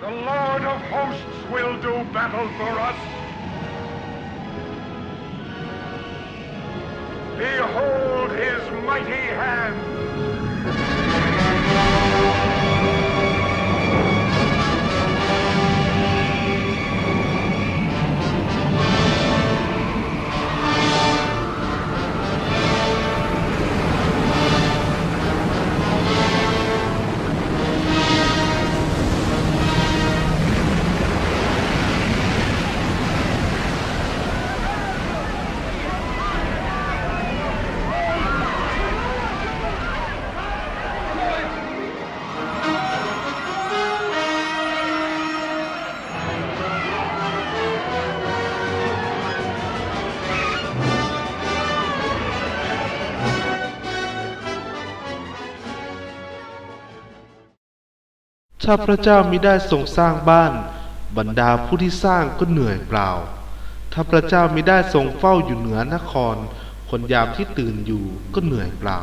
The Lord of hosts will do battle for us. Behold his mighty hand. ถ้าพระเจ้ามิได้ทรงสร้างบ้าน บรรดาผู้ที่สร้างก็เหนื่อยเปล่า ถ้าพระเจ้ามิได้ทรงเฝ้าอยู่เหนือนคร คนยามที่ตื่นอยู่ก็เหนื่อยเปล่า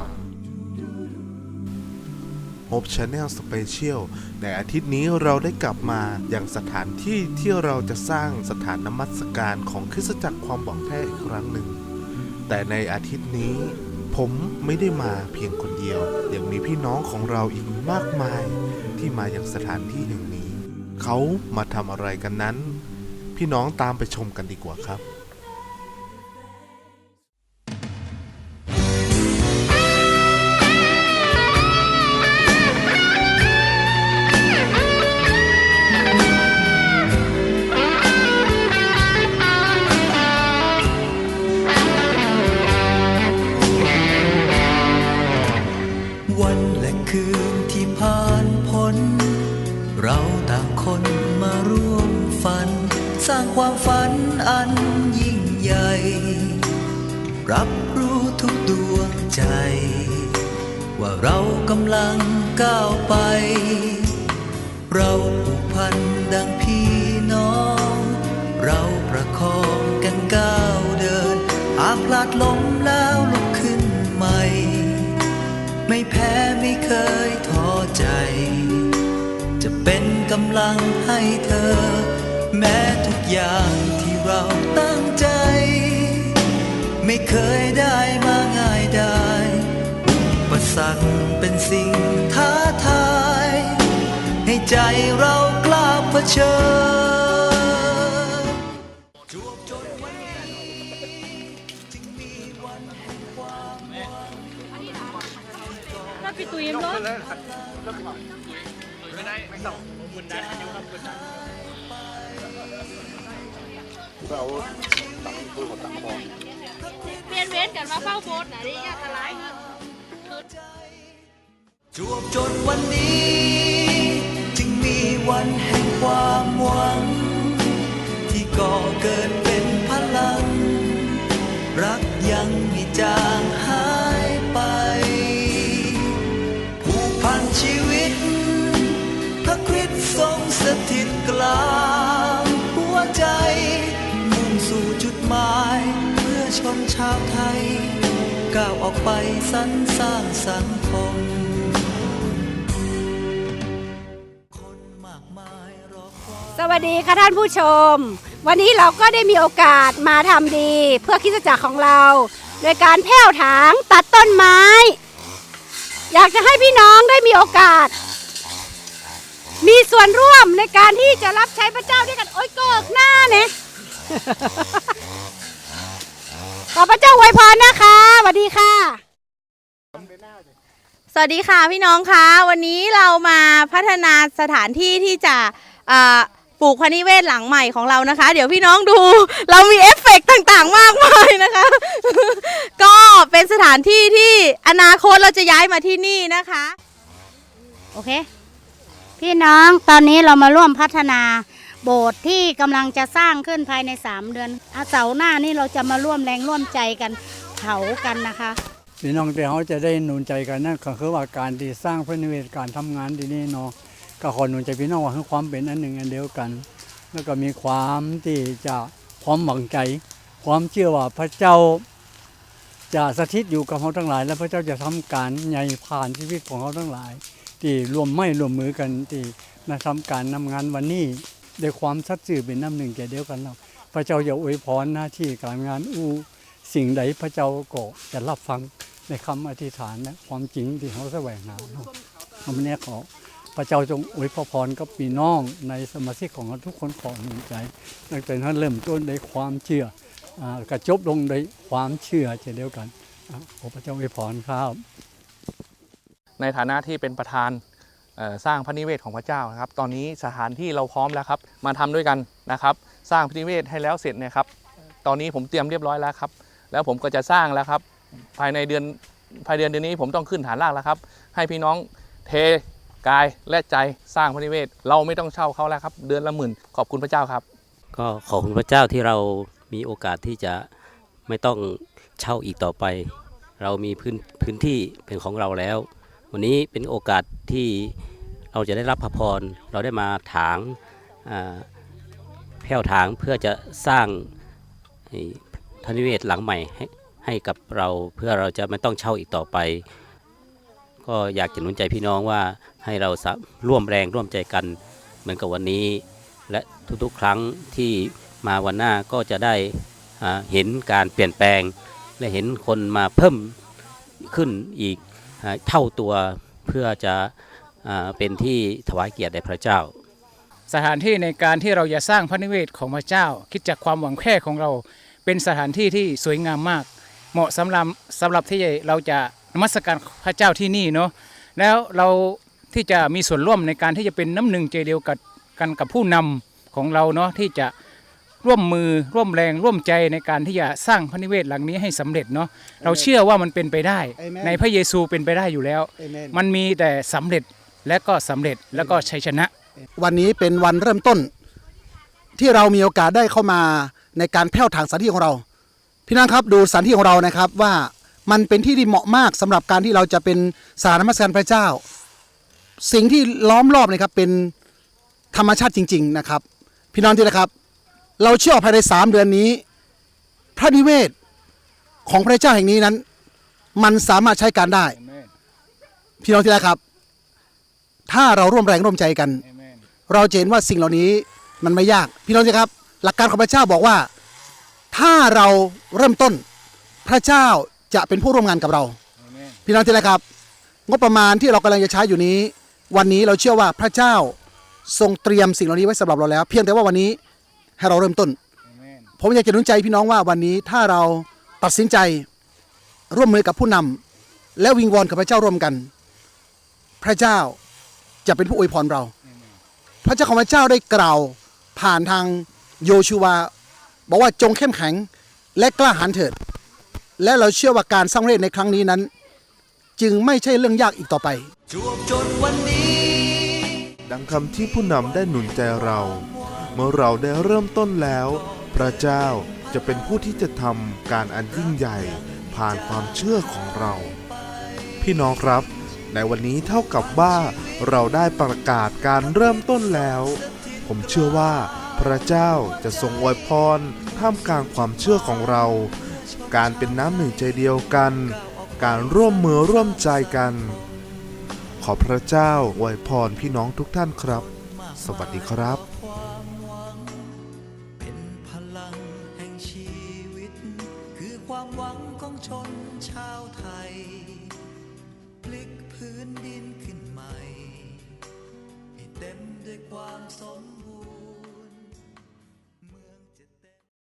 โฮปชาแนลสเปเชียลในอาทิตย์นี้เราได้กลับมาอย่างสถานที่ที่เราจะสร้างสถานนมัสการของคริสตจักรความหวังแท้อีกครั้งหนึ่ง แต่ในอาทิตย์นี้ผมไม่ได้มาเพียงคนเดียว ยังมีพี่น้องของเราอีกมากมาย ที่มาอย่างสถานที่แห่งนี้ เขามาทำอะไรกันนั้น พี่น้องตามไปชมกันดีกว่าครับ สร้างความฝันอันยิ่งใหญ่ รับรู้ทุกดวงใจ ว่าเรากำลังก้าวไป เราผูกพันดังพี่น้อง เราประคองกันก้าวเดินอาพลาดล้มแล้วลุกขึ้นใหม่ ไม่แพ้ไม่เคยท้อใจ จะเป็นกำลังให้เธอ แม้ทุกอย่างที่เราตั้งใจ ไม่เคยได้มาง่ายได้อุปสรรคเป็นสิ่งท้าทาย ให้ใจเรากล้าเผชิญจวบจนวันนี้จึงมีวันแห่งความหวังถ้าพี่ตุ้ยมรถ เปลี่ยนเว้นกันมาเฝ้าโบสถ์นะนี่อันตรายเนอะจวบจนวันนี้ จึงมีวันแห่งความหวัง ที่ก่อเกิดเป็นพลัง รักยังไม่จางหายไปผูกพันชีวิต พระคริสต์ทรงสถิตกลาง ชนชาวไทย ก้าวออกไปสรรสร้างสังคม สวัสดีค่ะท่านผู้ชม วันนี้เราก็ได้มีโอกาสมาทำดี เพื่อคริดจักรของเรา โดยการแผ่วถางตัดต้นไม้ อยากจะให้พี่น้องได้มีโอกาส มีส่วนร่วมในการที่จะรับใช้พระเจ้าด้วยกัน โอ้ยเกิกหน้าเนี่ย ขอพระเจ้าอวยพรนะคะสวัสดีค่ะ สวัสดีค่ะพี่น้องคะวันนี้เรามาพัฒนาสถานที่ที่จะเอ่อปลูกพนิเวศหลังใหม่ของเรานะคะ เดี๋ยวพี่น้องดู เรามีเอฟเฟกต์ต่างๆ มากมายนะคะ ก็เป็นสถานที่ที่อนาคตเราจะย้ายมาที่นี่นะคะ โอเค พี่น้องตอนนี้เรามาร่วมพัฒนา โบสถ์ที่กำลังจะสร้างขึ้นภายใน 3 เดือนอาเสาร์หน้านี่เราจะมาร่วมแรงร่วมใจกันเผากันนะคะพี่น้องที่เขาจะได้หนุนใจกันนั่นก็คือว่าการที่สร้างพระนิเวศการทำงานที่นี่เนาะก็ขอหนุนใจพี่น้องว่าคือความเป็นอันหนึ่งอันเดียวกัน แล้วก็มีความที่จะความหวังใจ ความเชื่อว่าพระเจ้าจะสถิตอยู่กับเขาทั้งหลาย และพระเจ้าจะทำการใหญ่ผ่านชีวิตของเขาทั้งหลาย ที่รวมไม่รวมมือกันที่มาทำการนำงานวันนี้ ด้วยความสัตย์ซื่อเป็นน้ำหนึ่งใจเดียวกันเราพระเจ้าอย่าอวยพรหน้าที่การงานอู้สิ่งใดพระเจ้าก็จะรับฟังในคำอธิษฐานและความจริงที่เขาแสวงหาเนาะวันนี้ขอพระเจ้าจงอวยพรกับพี่น้องในสมาชิกของเราทุกคนขอหนุนใจตั้งแต่นั้นเริ่มต้นด้วยความเชื่ออกระจบลงด้วยความเชื่อเช่นเดียวกันขอพระเจ้าอวยพรครับ ในฐานะที่เป็นประธาน สร้างพระนิเวศของพระเจ้านะครับ ตอนนี้สถานที่เราพร้อมแล้วครับ มาทำด้วยกันนะครับ สร้างพระนิเวศให้แล้วเสร็จเนะครับ ตอนนี้ผมเตรียมเรียบร้อยแล้วครับ แล้วผมก็จะสร้างแล้วครับ ภายในเดือนภายในเดือนเดือนนี้ผมต้องขึ้นฐานรากแล้วครับ ให้พี่น้องเทกายและใจสร้างพระนิเวศ เราไม่ต้องเช่าเขาแล้วครับ เดือนละหมื่นขอบคุณพระเจ้าครับ ก็ขอบคุณพระเจ้าที่เรามีโอกาสที่จะไม่ต้องเช่าอีกต่อไป เรามีพื้นพื้นที่เป็นของเราแล้ว วันนี้เป็นโอกาสที่ เราจะได้รับพระพร เราได้มาถางแผ่วถางเพื่อจะสร้างไอ้ทนิเวศหลังใหม่ให้ให้กับเราเพื่อเราจะไม่ต้องเช่าอีกต่อไป ก็อยากจะหนุนใจพี่น้องว่าให้เราร่วมแรงร่วมใจกันเหมือนกับวันนี้ และทุกๆครั้งที่มาวันหน้าก็จะได้เห็นการเปลี่ยนแปลง และเห็นคนมาเพิ่มขึ้นอีกเท่าตัวเพื่อจะ เป็นที่ถวายเกียรติแด่พระเจ้า สถานที่ในการที่เราจะสร้างพระนิเวศของพระเจ้า คิดจากความหวังแค่ของเรา เป็นสถานที่ที่สวยงามมาก เหมาะสำหรับสำหรับที่เราจะนมัสการพระเจ้าที่นี่เนาะแล้วเราที่จะมีส่วนร่วมในการที่จะเป็นน้ำหนึ่งใจเดียวกับกันกับผู้นำของเราเนาะที่จะร่วมมือร่วมแรงร่วมใจในการที่จะสร้างพระนิเวศหลังนี้ให้สำเร็จเนาะเราเชื่อว่ามันเป็นไปได้ ในพระเยซูเป็นไปได้อยู่แล้ว มันมีแต่สำเร็จ และก็สำเร็จแล้วก็ชัยชนะ วันนี้เป็นวันเริ่มต้น ที่เรามีโอกาสได้เข้ามาในการแผ่วถางสถานที่ของเรา พี่น้องครับดูสถานที่ของเรานะครับว่ามันเป็นที่ที่เหมาะมากสำหรับการที่เราจะเป็นสานนมัสการพระเจ้า สิ่งที่ล้อมรอบนะครับเป็นธรรมชาติจริง ๆนะครับ พี่น้องที่นะครับ เราเชื่อภายในสามเดือนนี้ พระนิเวศของพระเจ้าแห่งนี้นั้น มันสามารถใช้การได้ พี่น้องที่นะครับ ถ้าเราร่วมแรงร่วมใจกัน เราจะเห็นว่าสิ่งเหล่านี้มันไม่ยาก พี่น้องครับ หลักการของพระเจ้าบอกว่า ถ้าเราเริ่มต้นพระเจ้าจะเป็นผู้ร่วมงานกับเรา พี่น้องที่รักครับ งบประมาณที่เรากำลังจะใช้อยู่นี้ วันนี้เราเชื่อว่าพระเจ้าทรงเตรียมสิ่งเหล่านี้ไว้สำหรับเราแล้ว เพียงแต่ว่าวันนี้ให้เราเริ่มต้น ผมอยากจะหนุนใจพี่น้องว่าวันนี้ถ้าเราตัดสินใจร่วมมือกับผู้นำและวิงวอนกับพระเจ้าร่วมกัน พระเจ้า จะเป็นผู้อวยพรเรา พระเจ้าของพระเจ้าได้กล่าวผ่านทางโยชูวา บอกว่าจงเข้มแข็งและกล้าหาญเถิด และเราเชื่อว่าการสร้างเรศในครั้งนี้นั้น จึงไม่ใช่เรื่องยากอีกต่อไปจนวันนี้ดังคำที่ผู้นำได้หนุนใจเรา เมื่อเราได้เริ่มต้นแล้ว พระเจ้าจะเป็นผู้ที่จะทำการอันยิ่งใหญ่ผ่านความเชื่อของเรา พี่น้องครับ ในวันนี้เท่ากับว่าเราได้ประกาศการเริ่มต้นแล้ว ผมเชื่อว่าพระเจ้าจะทรงอวยพรท่ามกลางความเชื่อของเรา การเป็นน้ำหนึ่งใจเดียวกัน การร่วมมือร่วมใจกัน ขอพระเจ้าอวยพรพี่น้องทุกท่านครับ สวัสดีครับความหวังเป็นพลังแห่งชีวิตคือความหวังของชนชาวไทย นดินขึ้นใหม่ ให้เต็มด้วยความสม